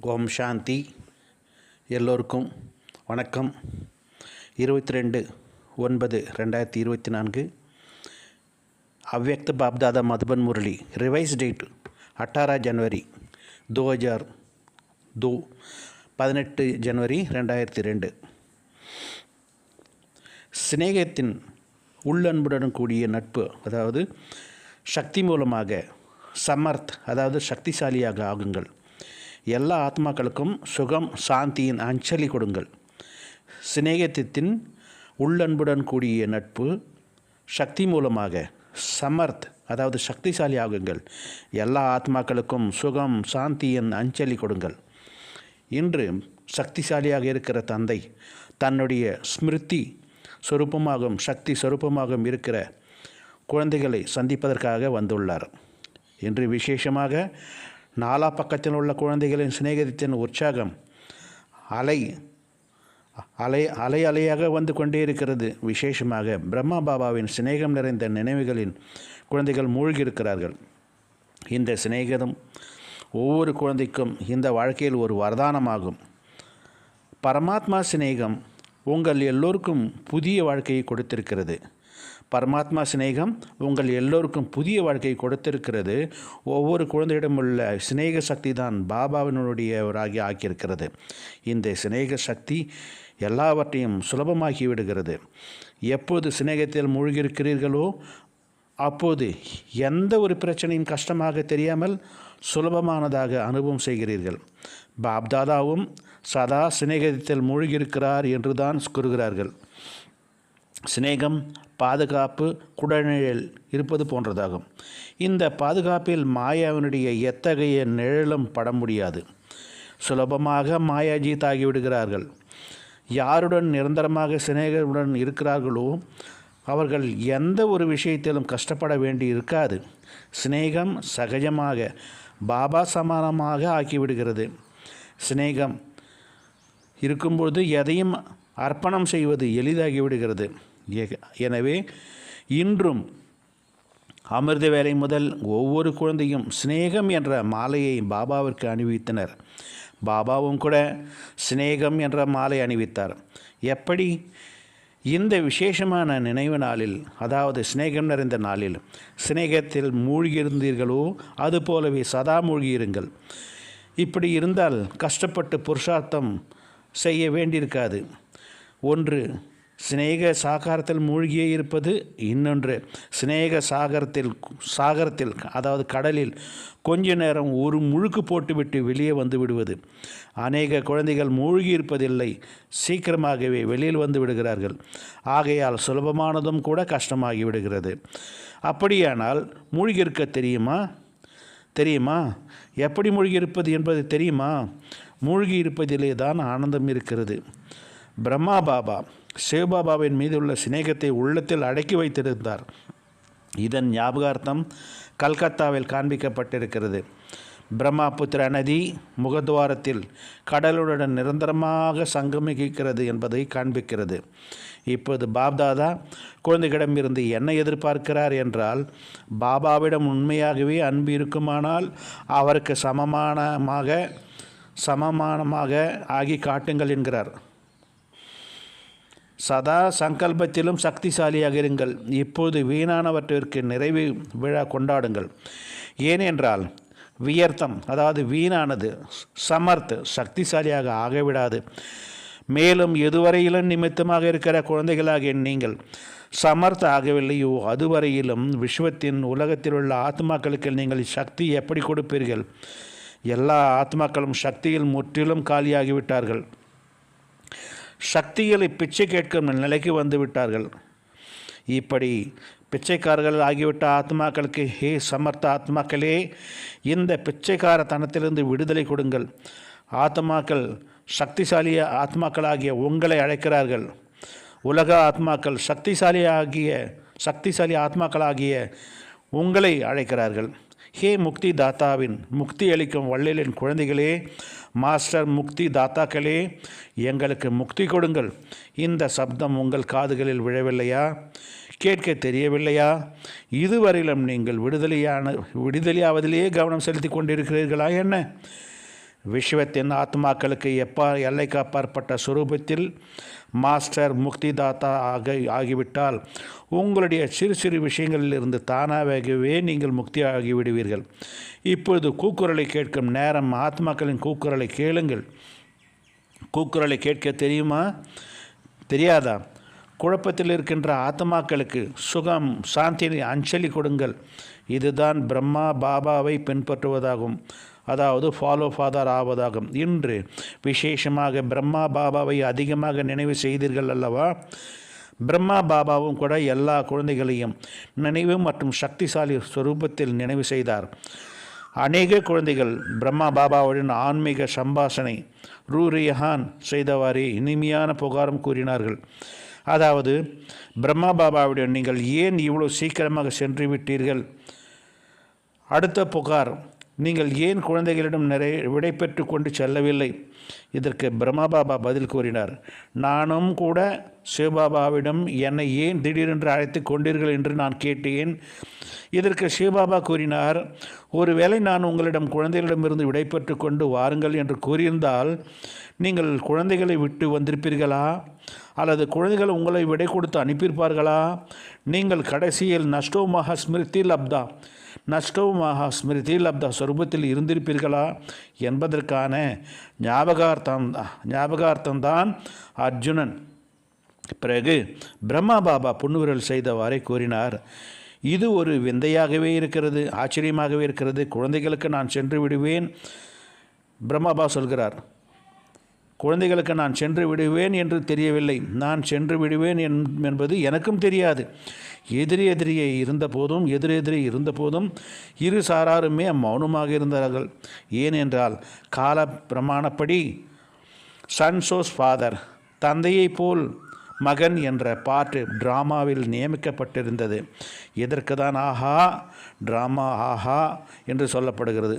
ஓம் சாந்தி. எல்லோருக்கும் வணக்கம். இருபத்தி ரெண்டு ஒன்பது ரெண்டாயிரத்தி இருபத்தி நான்கு. அவ்வக்த பாப்தாதா மதுபன் முரளி. ரிவைஸ் டேட் அட்டாரா ஜனவரி தோ ஹஜார் தோ பதினெட்டு ஜனவரி ரெண்டாயிரத்தி ரெண்டு. சிநேகத்தின் உள்ளன்புடன் கூடிய நட்பு அதாவது சக்தி மூலமாக சமர்த் அதாவது சக்திசாலியாக ஆகுங்கள். எல்லா ஆத்மாக்களுக்கும் சுகம் சாந்தியின் அஞ்சலி கொடுங்கள். சிநேகத்தின் உள்ளன்புடன் கூடிய நட்பு சக்தி மூலமாக சமர்த் அதாவது சக்திசாலி ஆகுங்கள். எல்லா ஆத்மாக்களுக்கும் சுகம் சாந்தியின் அஞ்சலி கொடுங்கள். இன்று சக்திசாலியாக இருக்கிற தந்தை தன்னுடைய ஸ்மிருதி சொரூபமாகவும் சக்தி சொரூபமாகவும் இருக்கிற குழந்தைகளை சந்திப்பதற்காக வந்துள்ளார். இன்று விசேஷமாக நாலா பக்கத்தில் உள்ள குழந்தைகளின் சிநேகிதத்தின் உற்சாகம் அலை அலை அலை அலையாக வந்து கொண்டே இருக்கிறது. விசேஷமாக பிரம்மா பாபாவின் சிநேகம் நிறைந்த நினைவுகளின் குழந்தைகள் மூழ்கியிருக்கிறார்கள். இந்த சிநேகிதம் ஒவ்வொரு குழந்தைக்கும் இந்த வாழ்க்கையில் ஒரு வரதானமாகும். பரமாத்மா சிநேகம் உங்கள் எல்லோருக்கும் புதிய வாழ்க்கையை கொடுத்திருக்கிறது. பரமாத்மா சிநேகம் உங்கள் எல்லோருக்கும் புதிய வாழ்க்கை கொடுத்திருக்கிறது. ஒவ்வொரு குழந்தையிடம் உள்ள சிநேக சக்தி தான் பாபாவினுடையவராகி ஆக்கியிருக்கிறது. இந்த சிநேக சக்தி எல்லாவற்றையும் சுலபமாக்கி விடுகிறது. எப்போது சிநேகத்தில் மூழ்கியிருக்கிறீர்களோ அப்போது எந்த ஒரு பிரச்சனையும் கஷ்டமாக தெரியாமல் சுலபமானதாக அனுபவம் செய்கிறீர்கள். பாப்தாதாவும் சதா சிநேகத்தில் மூழ்கியிருக்கிறார் என்று தான் கூறுகிறார்கள். சிநேகம் பாதுகாப்பு குடநிழல் இருப்பது போன்றதாகும். இந்த பாதுகாப்பில் மாயாவினுடைய எத்தகைய நிழலும் பட முடியாது. சுலபமாக மாயாஜித் ஆகிவிடுகிறார்கள் யாருடன் நிரந்தரமாக சிநேகருடன் இருக்கிறார்களோ அவர்கள் எந்த ஒரு விஷயத்திலும் கஷ்டப்பட வேண்டி இருக்காது. சிநேகம் சகஜமாக பாபா சமானமாக ஆக்கிவிடுகிறது. சிநேகம் இருக்கும்பொழுது எதையும் அர்ப்பணம் செய்வது எளிதாகிவிடுகிறது. எனவே இன்றும் அமிர்த வேலை முதல் ஒவ்வொரு குழந்தையும் சிநேகம் என்ற மாலையை பாபாவிற்கு அணிவித்தனர். பாபாவும் கூட சிநேகம் என்ற மாலை அணிவித்தார். எப்படி? இந்த விசேஷமான நினைவு நாளில் அதாவது சிநேகம் நிறைந்த நாளில் சிநேகத்தில் மூழ்கியிருந்தீர்களோ அது போலவே சதா மூழ்கியிருங்கள். இப்படி இருந்தால் கஷ்டப்பட்டு புருஷார்த்தம் செய்ய வேண்டியிருக்காது. ஒன்று சிநேக சாகாரத்தில் மூழ்கியே இருப்பது இன்னொன்று. சிநேக சாகரத்தில் சாகரத்தில் அதாவது கடலில் கொஞ்ச நேரம் ஒரு முழுக்கு போட்டுவிட்டு வெளியே வந்து விடுவது. அநேக குழந்தைகள் மூழ்கி இருப்பதில்லை. சீக்கிரமாகவே வெளியில் வந்து விடுகிறார்கள். ஆகையால் சுலபமானதும் கூட கஷ்டமாகி விடுகிறது. அப்படியானால் மூழ்கியிருக்க தெரியுமா? தெரியுமா? எப்படி மூழ்கியிருப்பது என்பது தெரியுமா? மூழ்கி இருப்பதிலே தான் ஆனந்தம் இருக்கிறது. பிரம்மா பாபா சிவபாபாவின் மீது உள்ள சிநேகத்தை உள்ளத்தில் அடக்கி வைத்திருந்தார். இதன் ஞாபகார்த்தம் கல்கத்தாவில் காண்பிக்கப்பட்டிருக்கிறது. பிரம்மாபுத்திர நதி முகத்வாரத்தில் கடலுடன் நிரந்தரமாக சங்கமிக்கிறது என்பதை காண்பிக்கிறது. இப்போது பாப்தாதா குழந்தைகளிடமிருந்து என்ன எதிர்பார்க்கிறார் என்றால் பாபாவிடம் உண்மையாகவே அன்பு இருக்குமானால் அவருக்கு சமமானமாக சமமானமாக ஆகி காட்டுங்கள் என்கிறார். சதா சங்கல்பத்திலும் சக்திசாலியாக இருங்கள். இப்போது வீணானவற்றிற்கு நிறைவு விழா கொண்டாடுங்கள். ஏனென்றால் வியர்த்தம் அதாவது வீணானது சமர்த் சக்திசாலியாக ஆகவிடாது. மேலும் எதுவரையிலும் நிமித்தமாக இருக்கிற குழந்தைகளாக நீங்கள் சமர்த்த ஆகவில்லையோ அதுவரையிலும் விஸ்வத்தின் உலகத்தில் உள்ள ஆத்மாக்களுக்கு நீங்கள் சக்தி எப்படி கொடுப்பீர்கள்? எல்லா ஆத்மாக்களும் சக்தியில் முற்றிலும் காலியாகிவிட்டார்கள். சக்திகளை பிச்சை கேட்கும் நிலைக்கு வந்துவிட்டார்கள் இப்படி பிச்சைக்காரர்கள் ஆகிவிட்ட ஆத்மாக்களுக்கு ஹே சமர்த்த ஆத்மாக்களே இந்த பிச்சைக்காரத்தனத்திலிருந்து விடுதலை கொடுங்கள். ஆத்மாக்கள் சக்திசாலிய ஆத்மாக்களாகிய உங்களை அழைக்கிறார்கள். உலக ஆத்மாக்கள் சக்திசாலி ஆகிய சக்திசாலி ஆத்மாக்களாகிய உங்களை அழைக்கிறார்கள். ஹே முக்தி தாத்தாவின் முக்தி அளிக்கும் வள்ளலின் குழந்தைகளே மாஸ்டர் முக்தி தாத்தாக்களே எங்களுக்கு முக்தி கொடுங்கள். இந்த சப்தம் உங்கள் காதுகளில் விழவில்லையா? கேட்க தெரியவில்லையா? இதுவரையிலும் நீங்கள் விடுதலையான விடுதலையாவதிலேயே கவனம் செலுத்தி கொண்டிருக்கிறீர்களா என்ன? விஸ்வத்தின் ஆத்மாக்களுக்கு எப்பா எல்லை காப்பாற்பட்ட சுரூபத்தில் மாஸ்டர் முக்திதாத்தா ஆக ஆகிவிட்டால் உங்களுடைய சிறு சிறு விஷயங்களிலிருந்து தானாகவே நீங்கள் முக்தி ஆகிவிடுவீர்கள் இப்பொழுது கூக்குரலை கேட்கும் நேரம். ஆத்மாக்களின் கூக்குரலை கேளுங்கள். கூக்குரலை கேட்க தெரியுமா? தெரியாதா? குழப்பத்தில் இருக்கின்ற ஆத்மாக்களுக்கு சுகம் சாந்தி அஞ்சலி கொடுங்கள். இதுதான் பிரம்மா பாபாவை பின்பற்றுவதாகும். அதாவது ஃபாலோ ஃபாதர் ஆவதாகும். இன்று விசேஷமாக பிரம்மா பாபாவை அதிகமாக நினைவு செய்தீர்கள் அல்லவா? பிரம்மா பாபாவும் கூட எல்லா குழந்தைகளையும் நினைவு மற்றும் சக்திசாலி ஸ்வரூபத்தில் நினைவு செய்தார். அநேக குழந்தைகள் பிரம்மா பாபாவுடன் ஆன்மீக சம்பாஷணை ரூரியஹான் செய்தவாறே இனிமையான புகாரும் கூறினார்கள். அதாவது பிரம்மா பாபாவுடன் நீங்கள் ஏன் இவ்வளோ சீக்கிரமாக சென்று விட்டீர்கள்? அடுத்த புகார் நீங்கள் ஏன் குழந்தைகளிடம் நிறைய விடை பெற்று கொண்டு செல்லவில்லை? இதற்கு பிரம்மாபாபா பதில் கூறினார். நானும் கூட சிவபாபாவிடம் என்னை ஏன் திடீரென்று அழைத்து கொண்டீர்கள் என்று நான் கேட்டேன். இதற்கு சிவபாபா கூறினார் ஒருவேளை நான் உங்களிடம் குழந்தைகளிடமிருந்து விடைபெற்று கொண்டு வாருங்கள் என்று கூறியிருந்தால் நீங்கள் குழந்தைகளை விட்டு வந்திருப்பீர்களா? அல்லது குழந்தைகள் உங்களை விடை கொடுத்து அனுப்பியிருப்பார்களா? நீங்கள் கடைசியில் நஷ்டோ மகா ஸ்மிருதி லப்தா நஷ்டவுமாக மகா ஸ்மிருதி லப்தா சொரூபத்தில் இருந்திருப்பீர்களா என்பதற்கான ஞாபகார்த்தம் ஞாபகார்த்தம்தான் அர்ஜுனன். பிறகு பிரம்மா பாபா புன்னுவிரல் செய்தவாறே கூறினார் இது ஒரு விந்தையாகவே இருக்கிறது ஆச்சரியமாகவே இருக்கிறது குழந்தைகளுக்கு நான் சென்று விடுவேன். பிரம்மாபா சொல்கிறார் குழந்தைகளுக்கு நான் சென்று விடுவேன் என்று தெரியவில்லை. நான் சென்று விடுவேன் என்பது எனக்கும் தெரியாது. எதிரி எதிரியே இருந்தபோதும் எதிரெதிரி இருந்தபோதும் இரு சாராருமே மௌனமாக இருந்தார்கள். ஏனென்றால் கால பிரமாணப்படி சன்சோஸ் ஃபாதர் தந்தையைப் போல் மகன் என்ற பாட்டு டிராமாவில் நியமிக்கப்பட்டிருந்தது. இதற்கு தான் ஆஹா ட்ராமா ஆஹா என்று சொல்லப்படுகிறது.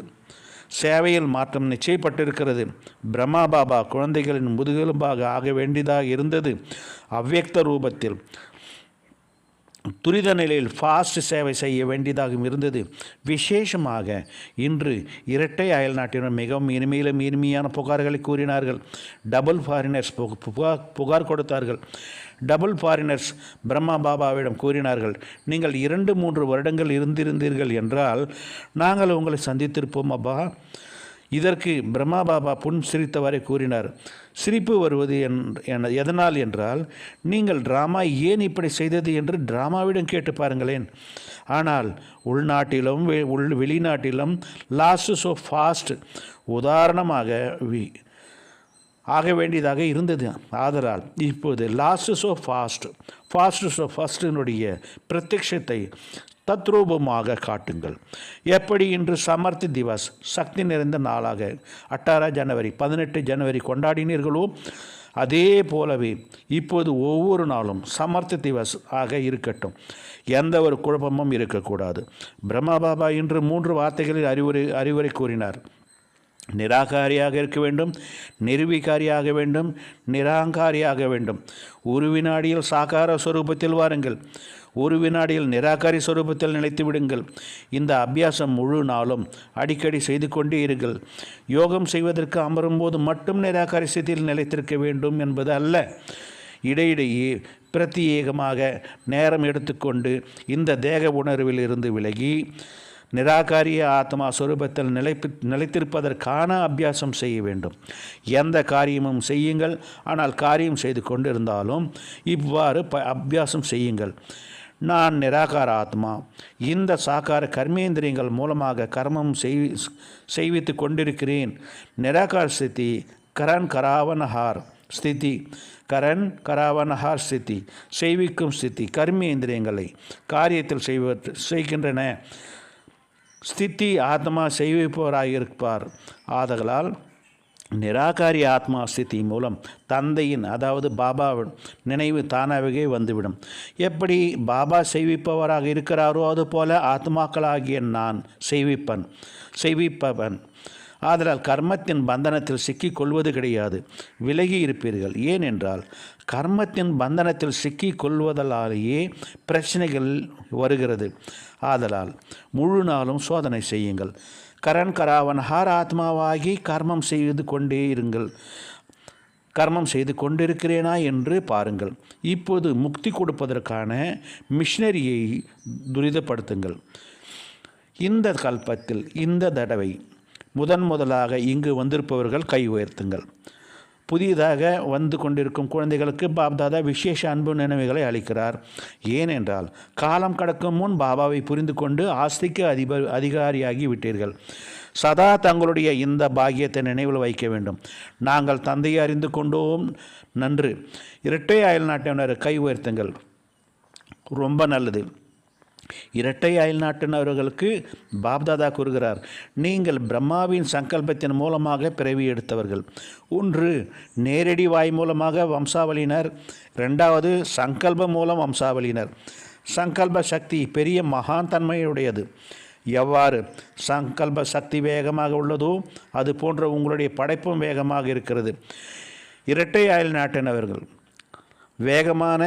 சேவையில் மாற்றம் நிச்சயப்பட்டிருக்கிறது. பிரம்மா பாபா குழந்தைகளின் முதுகெலும்பாக ஆக வேண்டியதாக இருந்தது. அவ்வக்த ரூபத்தில் துரித நிலையில் ஃபாஸ்ட் சேவை செய்ய வேண்டியதாகவும் இருந்தது. விசேஷமாக இன்று இரட்டை அயல் நாட்டினர் மிகவும் இனிமையிலும் இனிமையான புகார்களை கூறினார்கள். டபுள் ஃபாரினர்ஸ் புகார் புகார் கொடுத்தார்கள். டபுள் ஃபாரினர்ஸ் பிரம்மா பாபாவிடம் கூறினார்கள் நீங்கள் இரண்டு மூன்று வருடங்கள் இருந்திருந்தீர்கள் என்றால் நாங்கள் உங்களை சந்தித்திருப்போம் அப்பா. இதற்கு பிரம்மா பாபா புன் சிரித்தவரை கூறினார் சிரிப்பு வருவது என் எதனால் என்றால் நீங்கள் ட்ராமா ஏன் இப்படி செய்தது என்று ட்ராமாவிடம் கேட்டு பாருங்களேன். ஆனால் உள்நாட்டிலும் உள் வெளிநாட்டிலும் லாஸ்ட் ஸோ ஃபாஸ்ட் உதாரணமாக வி ஆக வேண்டியதாக இருந்தது. ஆதலால் இப்போது last so fast fast so ஃபஸ்ட்டினுடைய பிரத்யட்சத்தை தத்ரூபமாக காட்டுங்கள். எப்படி? இன்று சமர்த்தி திவஸ் சக்தி நிறைந்த நாளாக. அட்டாரா ஜனவரி பதினெட்டு ஜனவரி கொண்டாடினீர்களோ? அதே போலவே இப்போது ஒவ்வொரு நாளும் சமர்த்த திவஸ் ஆக இருக்கட்டும். எந்த ஒரு குழப்பமும் இருக்கக்கூடாது. பிரம்மா பாபா இன்று மூன்று வார்த்தைகளில் அறிவுரை அறிவுரை கூறினார். நிராகாரியாக இருக்க வேண்டும் நிர்வீகாரியாக வேண்டும் நிராங்காரியாக வேண்டும். ஒரு வினாடியில் சாகார ஸ்வரூபத்தில் வாருங்கள். ஒரு வினாடியில் நிராகாரி ஸ்வரூபத்தில் நினைத்து விடுங்கள். இந்த அபியாசம் முழு நாளும் அடிக்கடி செய்து கொண்டே இருங்கள். யோகம் செய்வதற்கு அமரும்போது மட்டும் நிராகாரி ஸ்திதியில் நிலைத்திருக்க வேண்டும் என்பது அல்ல. இடையிடையே பிரத்யேகமாக நேரம் எடுத்துக்கொண்டு இந்த தேக உணர்வில் இருந்து விலகி நிராகாரிய ஆத்மா சொரூபத்தில் நிலைப்பி நிலைத்திருப்பதற்கான அபியாசம் செய்ய வேண்டும். எந்த காரியமும் செய்யுங்கள். ஆனால் காரியம் செய்து கொண்டிருந்தாலும் இவ்வாறு ப அபியாசம் செய்யுங்கள். நான் நிராகார ஆத்மா. இந்த சாக்கார கர்மேந்திரியங்கள் மூலமாக கர்மம் செய் செய்வித்து கொண்டிருக்கிறேன். நிராகார ஸ்திதி கரண் கராவனஹார் ஸ்திதி கரண் கராவனஹார் ஸ்திதி செய்விக்கும் ஸ்திதி கர்மேந்திரியங்களை காரியத்தில் செய்வ செய்கின்றன. ஸ்திதி ஆத்மா செய்விப்பவராக இருப்பார் ஆதலால் நிராகாரி ஆத்மா ஸ்திதி மூலம் தந்தையின் அதாவது பாபாவின் நினைவு தானாகவே வந்துவிடும். எப்படி பாபா செய்விப்பவராக இருக்கிறாரோ அதுபோல ஆத்மாக்களாகிய நான் செய்விப்பன் செய்விப்பவன் ஆதலால் கர்மத்தின் பந்தனத்தில் சிக்கிக் கொள்வது கிடையாது விலகி இருப்பீர்கள். ஏனென்றால் கர்மத்தின் பந்தனத்தில் சிக்கிக் கொள்வதாலேயே பிரச்சனைகள் வருகிறது. ஆதலால் முழு நாளும் சோதனை செய்யுங்கள். கரண் கராவன் ஹார் ஆத்மாவாகி கர்மம் செய்து கொண்டே இருங்கள். கர்மம் செய்து கொண்டிருக்கிறேனா என்று பாருங்கள். இப்போது முக்தி கொடுப்பதற்கான மிஷினரியை துரிதப்படுத்துங்கள். இந்த கல்பத்தில் இந்த தடவை முதன் முதலாக இங்கு வந்திருப்பவர்கள் கை உயர்த்துங்கள். புதிதாக வந்து கொண்டிருக்கும் குழந்தைகளுக்கு பாப்தாதா விசேஷ அன்பு நினைவுகளை அளிக்கிறார். ஏனென்றால் காலம் கடக்கும் முன் பாபாவை புரிந்து கொண்டு ஆஸ்திக்கு அதிபர் அதிகாரியாகி விட்டீர்கள். சதா தங்களுடைய இந்த பாக்கியத்தை நினைவில் வைக்க வேண்டும். நாங்கள் தந்தையை அறிந்து கொண்டோம். நன்று. இரட்டை அயல் நாட்டினர் கை உயர்த்துங்கள். ரொம்ப நல்லது. இரட்டை அயல் நாட்டினவர்களுக்கு பாப்தாதா கூறுகிறார் நீங்கள் பிரம்மாவின் சங்கல்பத்தின் மூலமாக பிறவி எடுத்தவர்கள். ஒன்று நேரடி வாய் மூலமாக வம்சாவளியினர். ரெண்டாவது சங்கல்பம் மூலம் வம்சாவளியினர். சங்கல்ப சக்தி பெரிய மகான் தன்மையுடையது. எவ்வாறு? சங்கல்ப சக்தி வேகமாக உள்ளதோ அது போன்ற உங்களுடைய படைப்பும் வேகமாக இருக்கிறது. இரட்டை அயல் நாட்டினவர்கள். வேகமான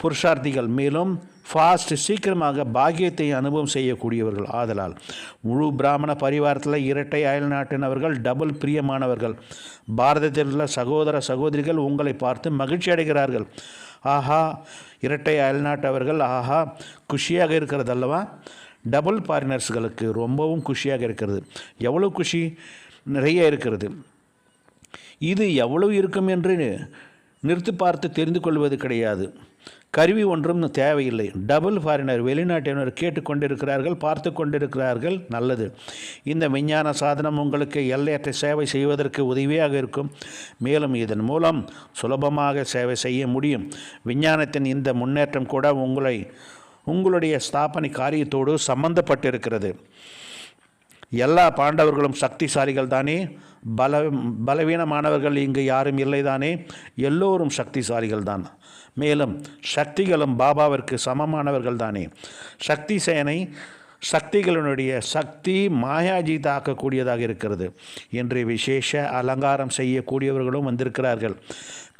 புருஷார்த்திகள். மேலும் ஃபாஸ்ட் சீக்கிரமாக பாக்கியத்தை அனுபவம் செய்யக்கூடியவர்கள். ஆதலால் முழு பிராமண பரிவாரத்தில் இரட்டை அயல் நாட்டினவர்கள் டபுள் பிரியமானவர்கள். பாரதத்தில் உள்ள சகோதர சகோதரிகள் உங்களை பார்த்து மகிழ்ச்சி அடைகிறார்கள். ஆஹா இரட்டை அயல்நாட்டவர்கள் ஆஹா குஷியாக இருக்கிறதல்லவா டபுள் ஃபாரினர்ஸ்களுக்கு ரொம்பவும் குஷியாக இருக்கிறது. எவ்வளோ குஷி? நிறைய இருக்கிறது. இது எவ்வளவு இருக்கும் என்று நிறுத்தி பார்த்து தெரிந்து கொள்வது கிடையாது. கருவி ஒன்றும் தேவையில்லை. டபுள் ஃபாரினர் வெளிநாட்டினர் கேட்டுக்கொண்டிருக்கிறார்கள் பார்த்து கொண்டிருக்கிறார்கள் நல்லது. இந்த விஞ்ஞான சாதனம் உங்களுக்கு எல்லையற்ற சேவை செய்வதற்கு உதவியாக இருக்கும். மேலும் இதன் மூலம் சுலபமாக சேவை செய்ய முடியும். விஞ்ஞானத்தின் இந்த முன்னேற்றம் கூட உங்களை உங்களுடைய ஸ்தாபனை காரியத்தோடு சம்பந்தப்பட்டிருக்கிறது. எல்லா பாண்டவர்களும் சக்திசாலிகள் தானே பல பலவீனமானவர்கள் இங்கு யாரும் இல்லை தானே எல்லோரும் சக்திசாலிகள் தான் மேலும் சக்திகளும் பாபாவிற்கு சமமானவர்கள் தானே சக்தி சேனை சக்திகளினுடைய சக்தி மாயாஜி தாக்கக்கூடியதாக இருக்கிறது. என்று விசேஷ அலங்காரம் செய்யக்கூடியவர்களும் வந்திருக்கிறார்கள்.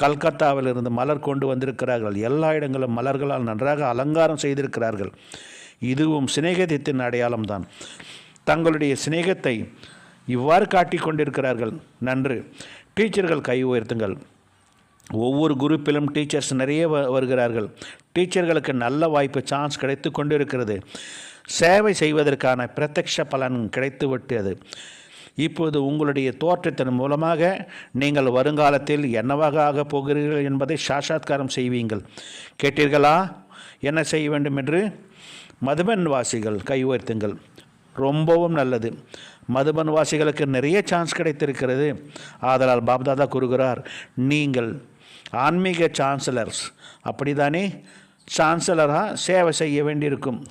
கல்கத்தாவிலிருந்து மலர் கொண்டு வந்திருக்கிறார்கள். எல்லா இடங்களும் மலர்களால் நன்றாக அலங்காரம் செய்திருக்கிறார்கள். இதுவும் சிநேகத்தின் அடையாளம்தான். தங்களுடைய சிநேகத்தை இவ்வாறு காட்டிக் கொண்டிருக்கிறார்கள். நன்று. டீச்சர்கள் கை உயர்த்துங்கள். ஒவ்வொரு குரூப்பிலும் டீச்சர்ஸ் நிறைய வ- வருகிறார்கள். டீச்சர்களுக்கு நல்ல வாய்ப்பு சான்ஸ் கிடைத்து கொண்டிருக்கிறது. சேவை செய்வதற்கான பிரத்யக்ஷ பலன் கிடைத்து விட்டது இப்போது உங்களுடைய தோற்றத்தின் மூலமாக நீங்கள் வருங்காலத்தில் என்னவாக ஆகப் போகிறீர்கள் என்பதை சாட்சாத்காரம் செய்வீங்கள். கேட்டீர்களா? என்ன செய்ய வேண்டும் என்று மதுபன் வாசிகள் கை உயர்த்துங்கள். ரொம்பவும் நல்லது. மதுபன் வாசிகளுக்கு நிறைய சான்ஸ் கிடைத்திருக்கிறது. ஆதலால் பாப்தாதா கூறுகிறார் நீங்கள் ஆன்மீக சான்சலர்ஸ் அப்படிதானே? சான்சலராக சேவை செய்ய வேண்டியிருக்கும்.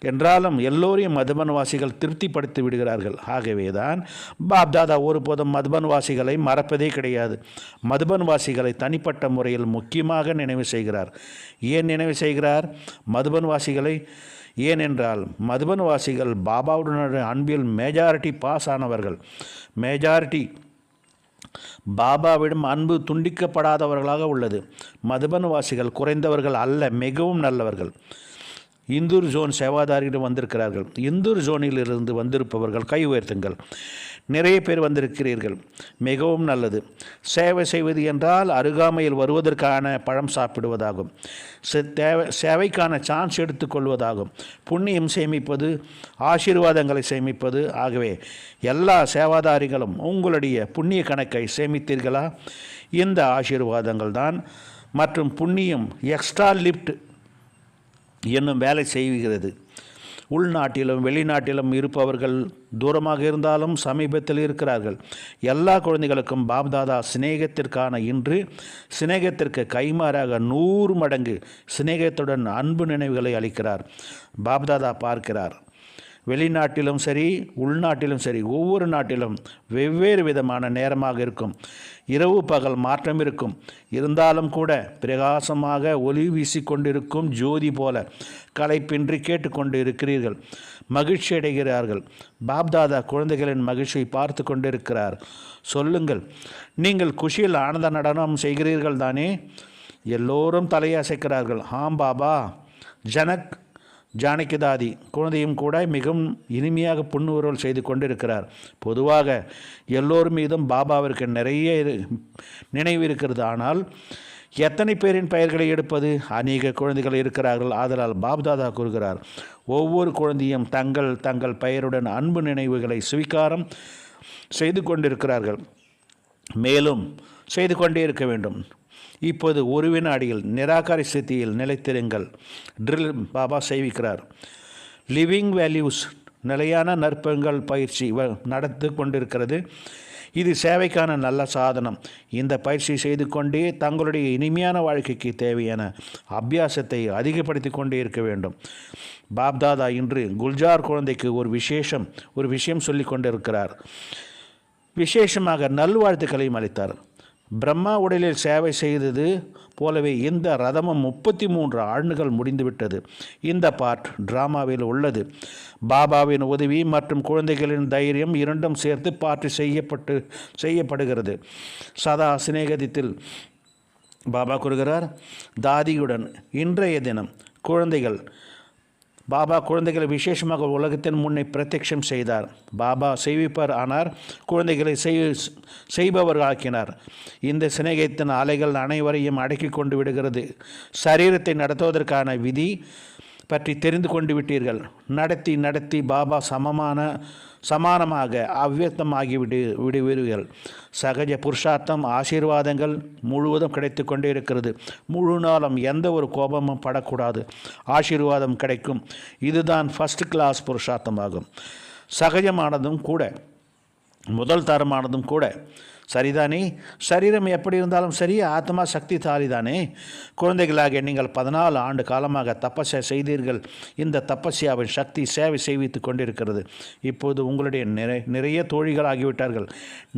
என்றாலும் எல்லோரையும் மதுபன்வாசிகள் திருப்திப்படுத்தி விடுகிறார்கள். ஆகவே தான் பாப்தாதா ஒருபோதும் மதுபன்வாசிகளை மறப்பதே கிடையாது. மதுபன்வாசிகளை தனிப்பட்ட முறையில் முக்கியமாக நினைவு செய்கிறார். ஏன் நினைவு செய்கிறார்? மதுபன்வாசிகளை ஏனென்றால் மதுபன் வாசிகள் பாபாவுடன் அன்பில் மேஜாரிட்டி பாஸ் ஆனவர்கள். மேஜாரிட்டி பாபாவிடம் அன்பு துண்டிக்கப்படாதவர்களாக உள்ளது. மதுபன்வாசிகள் குறைந்தவர்கள் அல்ல மிகவும் நல்லவர்கள். இந்தூர் ஜோன் சேவாதாரியிடம் வந்திருக்கிறார்கள். இந்தூர் ஜோனில் இருந்து வந்திருப்பவர்கள் கை உயர்த்துங்கள். நிறைய பேர் வந்திருக்கிறீர்கள். மிகவும் நல்லது. சேவை செய்வது என்றால் அருகாமையில் வருவதற்கான பழம் சாப்பிடுவதாகும். தேவை சேவைக்கான சான்ஸ் எடுத்துக்கொள்வதாகும் புண்ணியம் சேமிப்பது ஆசீர்வாதங்களை சேமிப்பது ஆகவே எல்லா சேவாதாரிகளும் உங்களுடைய புண்ணிய கணக்கை சேமித்தீர்களா? இந்த ஆசீர்வாதங்கள் தான். மற்றும் புண்ணியம் எக்ஸ்ட்ரா லிஃப்ட் என்னும் வேலை செய்கிறது. உள்நாட்டிலும் வெளிநாட்டிலும் இருப்பவர்கள் தூரமாக இருந்தாலும் சமீபத்தில் இருக்கிறார்கள். எல்லா குழந்தைகளுக்கும் பாப்தாதா சிநேகத்திற்கான இன்று சிநேகத்திற்கு கைமாறாக நூறு மடங்கு சிநேகத்துடன் அன்பு நினைவுகளை அளிக்கிறார். பாப்தாதா பார்க்கிறார். வெளிநாட்டிலும் சரி உள்நாட்டிலும் சரி ஒவ்வொரு நாட்டிலும் வெவ்வேறு விதமான நேரமாக இருக்கும். இரவு பகல் மாற்றம் இருக்கும். இருந்தாலும் கூட பிரகாசமாக ஒளி வீசிக்கொண்டிருக்கும் ஜோதி போல களைப்பின்றி கேட்டுக்கொண்டு இருக்கிறீர்கள். மகிழ்ச்சி அடைகிறார்கள். பாப்தாதா குழந்தைகளின் மகிழ்ச்சியை பார்த்து கொண்டிருக்கிறார். சொல்லுங்கள் நீங்கள் குஷியில் ஆனந்த நடனம் செய்கிறீர்கள் தானே எல்லோரும் தலையசைக்கிறார்கள். ஆம் பாபா. ஜனக் ஜானகிதாதி குழந்தையும் கூட மிகவும் இனிமையாக புன்னுருவல் செய்து கொண்டிருக்கிறார். பொதுவாக எல்லோர் மீதும் பாபாவிற்கு நிறைய இரு- நினைவு இருக்கிறது. ஆனால் எத்தனை பேரின் பெயர்களை எடுப்பது? அநேக குழந்தைகள் இருக்கிறார்கள். ஆதலால் பாப்தாதா கூறுகிறார் ஒவ்வொரு குழந்தையும் தங்கள் தங்கள் பெயருடன் அன்பு நினைவுகளை சுவீகாரம் செய்து கொண்டிருக்கிறார்கள். மேலும் செய்து கொண்டே இருக்க வேண்டும். இப்போது ஒரு வினாடியில் நிராகாரி ஸ்திதியில் நிலைத்திருங்கள். ட்ரில் பாபா செய்விக்கிறார் லிவிங் வேல்யூஸ் நிலையான நற்பங்கள் பயிற்சி வ- நடந்து கொண்டிருக்கிறது. இது சேவைக்கான நல்ல சாதனம். இந்த பயிற்சி செய்து கொண்டே தங்களுடைய இனிமையான வாழ்க்கைக்கு தேவையான அபியாசத்தை அதிகப்படுத்தி கொண்டே இருக்க வேண்டும். பாப்தாதா இன்று குல்ஜார் குழந்தைக்கு ஒரு விசேஷம் ஒரு விஷயம் சொல்லிக் கொண்டிருக்கிறார். விசேஷமாக நல்வாழ்த்துக்களையும் அளித்தார். பிரம்மா உடலில் சேவை செய்தது போலவே இந்த ரதமும் முப்பத்தி மூன்று ஆண்டுகள் முடிந்துவிட்டது. இந்த பார்ட் டிராமாவில் உள்ளது. பாபாவின் உதவி மற்றும் குழந்தைகளின் தைரியம் இரண்டும் சேர்த்து பாட்டு செய்யப்பட்டு செய்யப்படுகிறது. சதா சிநேகதித்தில் பாபா கூறுகிறார் தாதியுடன் இன்றைய தினம் குழந்தைகள் பாபா குழந்தைகளை விசேஷமாக உலகத்தின் முன்னே பிரத்யட்சம் செய்தார். பாபா செய்விப்பார் ஆனார். குழந்தைகளை செய் செய்பவர் ஆக்கினார். இந்த சிநேகத்தின் அலைகள் அனைவரையும் அடக்கி கொண்டு விடுகிறது. சரீரத்தை நடத்துவதற்கான விதி பற்றி தெரிந்து கொண்டு விட்டீர்கள். நடத்தி நடத்தி பாபா சமமான சமானமாக அவ்வியக்தமாகி விடு விடுவீர்கள். சகஜ புருஷார்த்தம் ஆசீர்வாதங்கள் முழுவதும் கிடைத்து கொண்டே இருக்கிறது. முழு நாளும் எந்த ஒரு கோபமும் படக்கூடாது. ஆசீர்வாதம் கிடைக்கும். இதுதான் ஃபஸ்ட் கிளாஸ் புருஷார்த்தமாகும். சகஜமானதும் கூட முதல் தரமானதும் கூட சரிதானே? சரீரம் எப்படி இருந்தாலும் சரி ஆத்மா சக்தி தானே குழந்தைகளாக நீங்கள் பதினாலு ஆண்டு காலமாக தப்பசை செய்தீர்கள். இந்த தப்பசியாவின் சக்தி சேவை செய்வித்து கொண்டிருக்கிறது. இப்போது உங்களுடைய நிறை நிறைய தோழிகள் ஆகிவிட்டார்கள்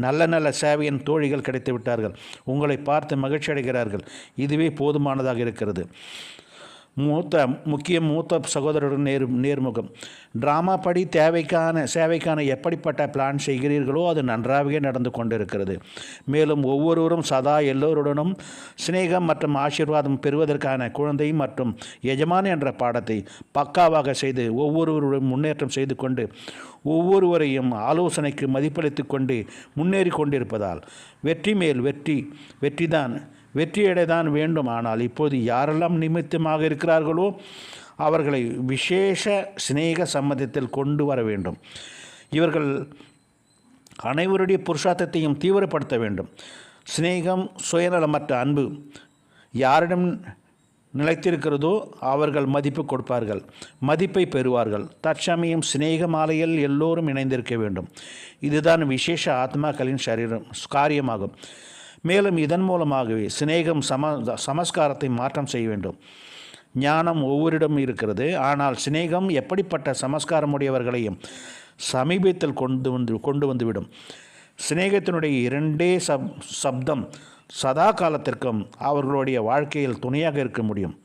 நல்ல நல்ல சேவையின் தோழிகள் கிடைத்து விட்டார்கள் உங்களை பார்த்து மகிழ்ச்சி அடைகிறார்கள் இதுவே போதுமானதாக இருக்கிறது. மூத்த முக்கிய மூத்த சகோதரருடன் நேர் நேர்முகம். ட்ராமா படி தேவைக்கான சேவைக்கான எப்படிப்பட்ட பிளான் செய்கிறீர்களோ அது நன்றாகவே நடந்து கொண்டிருக்கிறது. மேலும் ஒவ்வொருவரும் சதா எல்லோருடனும் சிநேகம் மற்றும் ஆசீர்வாதம் பெறுவதற்கான குழந்தை மற்றும் எஜமான் என்ற பாடத்தை பக்காவாக செய்து ஒவ்வொருவருடன் முன்னேற்றம் செய்து கொண்டு ஒவ்வொருவரையும் ஆலோசனைக்கு மதிப்பளித்து கொண்டு முன்னேறி கொண்டிருப்பதால் வெற்றி மேல் வெற்றி வெற்றிதான் வெற்றியடைதான் வேண்டும் ஆனால் இப்போது யாரெல்லாம் நிமித்தமாக இருக்கிறார்களோ அவர்களை விசேஷ சிநேக சம்மதத்தில் கொண்டு வர வேண்டும். இவர்கள் அனைவருடைய புருஷார்த்தத்தையும் தீவிரப்படுத்த வேண்டும். சிநேகம் சுயநலமற்ற அன்பு யாரிடம் நிலைத்திருக்கிறதோ அவர்கள் மதிப்பு கொடுப்பார்கள். மதிப்பை பெறுவார்கள். தற்சமயம் சிநேக மாலையில் எல்லோரும் இணைந்திருக்க வேண்டும். இதுதான் விசேஷ ஆத்மாக்களின் சரீரம் காரியமாகும். மேலும் இதன் மூலமாகவே சிநேகம் சம சமஸ்காரத்தை மாற்றம் செய்ய வேண்டும். ஞானம் ஒவ்வொருடம் இருக்கிறது. ஆனால் சிநேகம் எப்படிப்பட்ட சமஸ்காரமுடையவர்களையும் சமீபத்தில் கொண்டு வந்து கொண்டு வந்துவிடும். சிநேகத்தினுடைய இரண்டே சப் சப்தம் சதா காலத்திற்கும் அவர்களுடைய வாழ்க்கையில் துணையாக இருக்க முடியும்.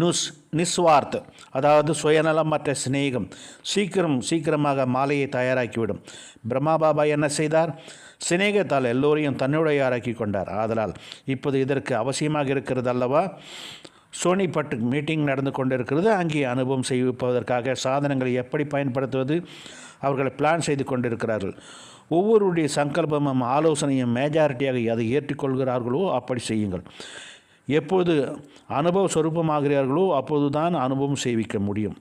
நுஸ் நிஸ்வார்த் அதாவது சுயநலமற்ற சிநேகம் சீக்கிரம் சீக்கிரமாக மாலையை தயாராக்கிவிடும். பிரம்மா பாபா என்ன செய்தார்? சிநேகத்தால் எல்லோரையும் தன்னுடையாராக்கி கொண்டார். ஆதலால் இப்போது இதற்கு அவசியமாக இருக்கிறது அல்லவா? சோனிபட் மீட்டிங் நடந்து கொண்டிருக்கிறது. அங்கே அனுபவம் செய்விப்பதற்காக சாதனங்களை எப்படி பயன்படுத்துவது? அவர்கள் பிளான் செய்து கொண்டிருக்கிறார்கள். ஒவ்வொருடைய சங்கல்பமும் ஆலோசனையும் மேஜாரிட்டியாக அதை ஏற்றுக்கொள்கிறார்களோ அப்படி செய்யுங்கள். எப்போது அனுபவ சொரூபமாகிறார்களோ அப்போதுதான் அனுபவம் செய்விக்க முடியும்.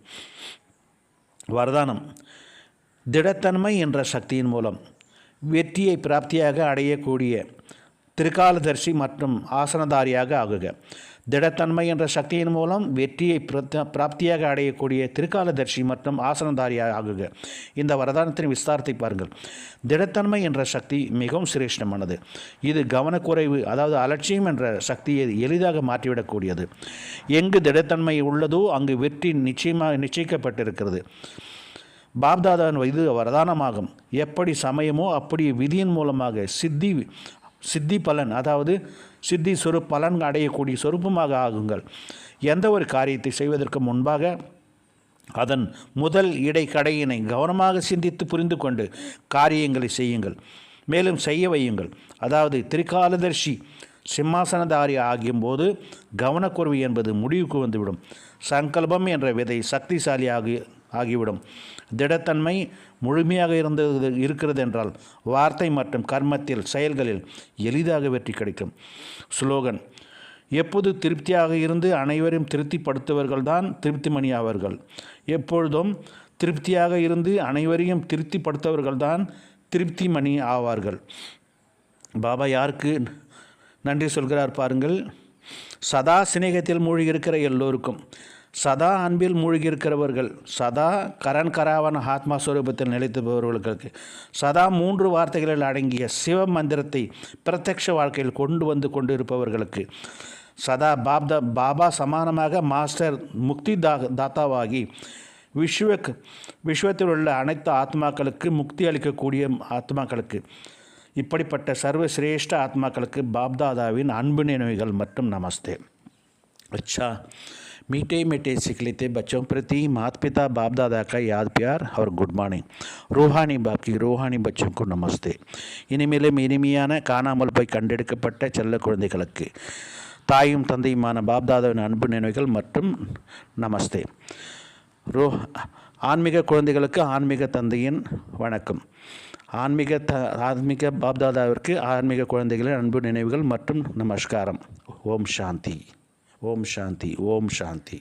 வரதானம். திடத்தன்மை என்ற சக்தியின் மூலம். வெற்றியை பிராப்தியாக அடையக்கூடிய திருக்காலதர்சி மற்றும் ஆசனதாரியாக ஆகுக. திடத்தன்மை என்ற சக்தியின் மூலம் வெற்றியை பிராப்தியாக அடையக்கூடிய திருக்காலதர்சி மற்றும் ஆசனதாரியாக ஆகுக. இந்த வரதானத்தின் விஸ்தாரத்தை பாருங்கள். திடத்தன்மை என்ற சக்தி மிகவும் சிரேஷ்டமானது. இது கவனக்குறைவு அதாவது அலட்சியம் என்ற சக்தியை எளிதாக மாற்றிவிடக்கூடியது. எங்கு திடத்தன்மை உள்ளதோ அங்கு வெற்றி நிச்சயமாக நிச்சயிக்கப்பட்டிருக்கிறது. பாப்தாதான் இது வரதானமாகும் எப்படி சமயமோ அப்படி விதியின் மூலமாக சித்தி சித்தி பலன் அதாவது சித்தி சொரு பலன் அடையக்கூடிய சொரூபமாக ஆகுங்கள். எந்த ஒரு காரியத்தை செய்வதற்கு முன்பாக அதன் முதல் இடைக்கடையினை கவனமாக சிந்தித்து புரிந்து கொண்டு காரியங்களை செய்யுங்கள். மேலும் செய்ய வையுங்கள். அதாவது திரிகாலதர்ஷி சிம்மாசனதாரி ஆகியும்போது கவனக்குறைவு என்பது முடிவுக்கு வந்துவிடும். சங்கல்பம் என்ற விதை சக்திசாலி ஆகி ஆகிவிடும். திடத்தன்மை முழுமையாக இருந்தது இருக்கிறது என்றால் வார்த்தை மற்றும் கர்மத்தில் செயல்களில் எளிதாக வெற்றி கிடைக்கும். ஸ்லோகன் எப்போது திருப்தியாக இருந்து அனைவரையும் திருப்திப்படுத்துவர்கள்தான் திருப்திமணி ஆவார்கள் எப்பொழுதும் திருப்தியாக இருந்து அனைவரையும் திருப்திப்படுத்தவர்கள்தான் திருப்திமணி ஆவார்கள் பாபா யாருக்கு நன்றி சொல்கிறார் பாருங்கள். சதா சிநேகத்தில் மூழ்கி இருக்கிற எல்லோருக்கும் சதா அன்பில் மூழ்கியிருக்கிறவர்கள் சதா கரண் கராவன ஆத்மா ஸ்வரூபத்தில் நிலைத்துபவர்களுக்கு சதா மூன்று வார்த்தைகளில் அடங்கிய சிவ மந்திரத்தை பிரத்யக்ஷ வாழ்க்கையில் கொண்டு வந்து கொண்டிருப்பவர்களுக்கு சதா பாப்த பாபா சமானமாக மாஸ்டர் முக்தி தா தாத்தாவாகி விஸ்வக் விஸ்வத்தில் உள்ள அனைத்து ஆத்மாக்களுக்கு முக்தி அளிக்கக்கூடிய ஆத்மாக்களுக்கு இப்படிப்பட்ட சர்வசிரேஷ்ட ஆத்மாக்களுக்கு பாப்தாதாவின் அன்பு நினைவுகள் மற்றும் நமஸ்தே. அச்சா मीठे मीठे सिखलेते बच्चों प्रति माता पिता बाप दादा का याद प्यार और गुड மார்னிங் ரோஹானி பாப்கி ரோஹானி பச்சனுக்கும் நமஸ்தே இனிமேலும் இனிமையான காணாமல் போய் கண்டெடுக்கப்பட்ட செல்ல குழந்தைகளுக்கு தாயும் தந்தையுமான பாப்தாதாவின் அன்பு நினைவுகள் மற்றும் நமஸ்தே ரோ ஆன்மீக குழந்தைகளுக்கு ஆன்மீக தந்தையின் வணக்கம் ஆன்மீக த ஆன்மீக பாப்தாதாவிற்கு ஆன்மீக குழந்தைகளின் அன்பு நினைவுகள் மற்றும் நமஸ்காரம் ஓம் சாந்தி ஓம் சாந்தி ஓம் சாந்தி